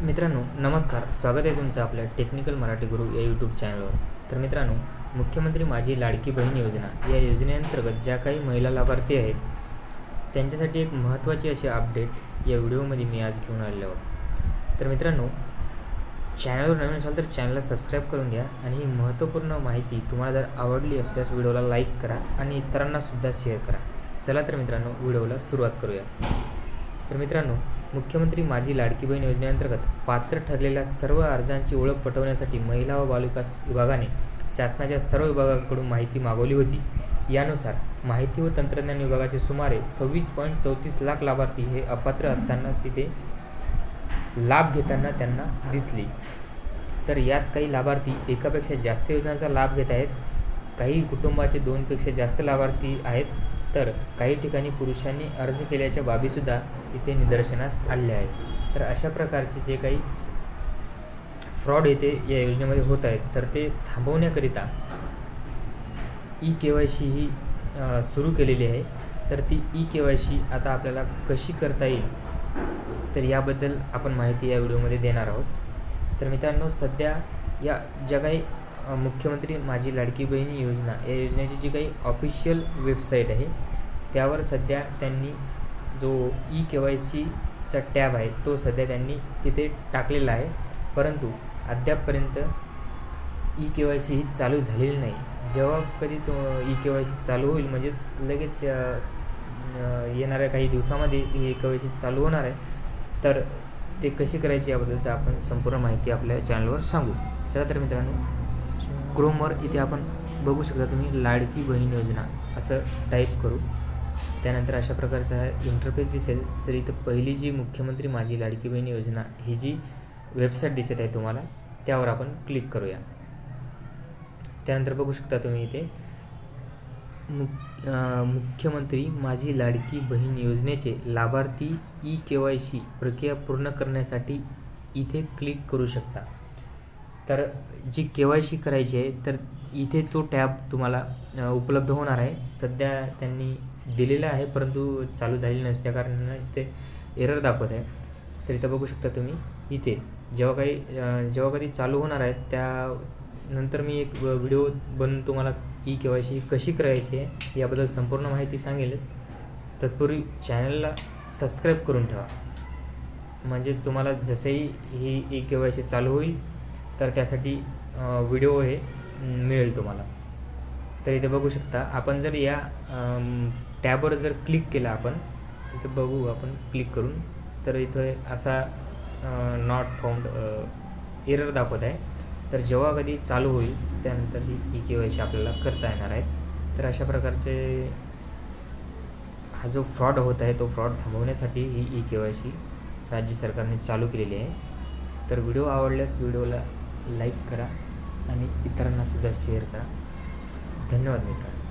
मित्रांनो नमस्कार. स्वागत आहे तुमचं आपल्या टेक्निकल मराठी गुरु या यूट्यूब चॅनलवर तर मित्रांनो मुख्यमंत्री माझी लाडकी बहीण योजना या योजनेअंतर्गत ज्या काही महिला लाभार्थी आहेत त्यांच्यासाठी एक महत्त्वाची अशी अपडेट या व्हिडिओमध्ये मी आज घेऊन आलेलो आहोत. तर मित्रांनो चॅनलवर नवीन असाल तर चॅनलला सबस्क्राईब करून घ्या आणि ही महत्त्वपूर्ण माहिती तुम्हाला जर आवडली असल्यास व्हिडिओला लाईक करा आणि इतरांनासुद्धा शेअर करा. चला तर मित्रांनो व्हिडिओला सुरुवात करूया. तर मित्रांनो मुख्यमंत्री माझी लाडकी बहीण योजनेअंतर्गत पात्र ठरलेल्या सर्व अर्जांची ओळख पटवण्यासाठी महिला व बालविकास विभागाने शासनाच्या सर्व विभागाकडून माहिती मागवली होती. यानुसार माहिती व तंत्रज्ञान विभागाचे सुमारे सव्वीस पॉईंट चौतीस लाख लाभार्थी हे अपात्र असताना तिथे लाभ घेताना त्यांना दिसली. तर यात काही लाभार्थी एकापेक्षा जास्त योजनांचा लाभ घेत आहेत. काही कुटुंबाचे दोनपेक्षा जास्त लाभार्थी आहेत. तर काही ठिकाणी पुरुषांनी अर्ज केल्याच्या बाबीसुद्धा इथे निदर्शनास आल्या आहेत. तर अशा प्रकारचे जे काही फ्रॉड येथे या योजनेमध्ये होत आहेत तर ते थांबवण्याकरिता ई के वाय सी ही सुरू केलेली आहे. तर ती ई के वाय सी आता आपल्याला कशी करता येईल तर याबद्दल आपण माहिती या व्हिडिओमध्ये देणार आहोत. तर मित्रांनो सध्या या ज्या काही मुख्यमंत्री माझी लाडकी बहिणी योजना. या योजनेची जी काही ऑफिशियल वेबसाईट आहे त्यावर सध्या त्यांनी जो ई के वाय सीचा टॅब आहे तो सध्या त्यांनी तिथे टाकलेला आहे. परंतु अद्यापपर्यंत ई के वाय सी ही चालू झालेली नाही. जेव्हा कधी तो ई के वाय सी चालू होईल म्हणजेच लगेच येणाऱ्या काही दिवसामध्ये ही ई के वाय सी चालू होणार आहे तर ते कशी करायची याबद्दलचं आपण संपूर्ण माहिती आपल्या चॅनलवर सांगू. चला तर मित्रांनो क्रोमवर इथे आपण बघू शकता तुम्ही लाडकी बहीण योजना असं टाईप करू. त्यानंतर अशा प्रकारचा हा इंटरफेस दिसेल. तर इथं पहिली जी मुख्यमंत्री माझी लाडकी बहीण योजना ही जी वेबसाईट दिसत आहे तुम्हाला त्यावर आपण क्लिक करूया. त्यानंतर बघू शकता तुम्ही इथे मुख्यमंत्री माझी लाडकी बहीण योजनेचे लाभार्थी ई के वाय सी प्रक्रिया पूर्ण करण्यासाठी इथे क्लिक करू शकता. तर जी के वाय सी करायची आहे तर इथे तो टॅब तुम्हाला उपलब्ध होणार आहे. सध्या त्यांनी दिलेला आहे परंतु चालू झालेली नसत्या कारण इथे एरर दाखवत आहे. तर इथं बघू शकता तुम्ही इथे जेव्हा काही जेव्हा कधी चालू होणार आहे त्यानंतर मी एक व्हिडिओ बनवून तुम्हाला ई के वाय सी कशी करायची आहे याबद्दल संपूर्ण माहिती सांगेलच. तत्पूर्वी चॅनलला सबस्क्राईब करून ठेवा. म्हणजेच तुम्हाला जसेही ही ई के वाय सी चालू होईल तर त्यासाठी व्हिडिओ हे मिळेल तुम्हाला. तर इथे बघू शकता आपण जर या टॅबवर जर क्लिक केलं आपण तिथं बघू आपण क्लिक करून तर इथं असा नॉट फाउंड एरर दाखवत आहे. तर जेव्हा कधी चालू होईल त्यानंतर ही ई के वाय सी आपल्याला करता येणार आहे. तर अशा प्रकारचे हा जो फ्रॉड होत आहे तो फ्रॉड थांबवण्यासाठी ही ई के वाय सी राज्य सरकारने चालू केलेली आहे. तर व्हिडिओ आवडल्यास व्हिडिओला लाईक करा आणि इतरांनासुद्धा शेअर करा. धन्यवाद मित्रांनो.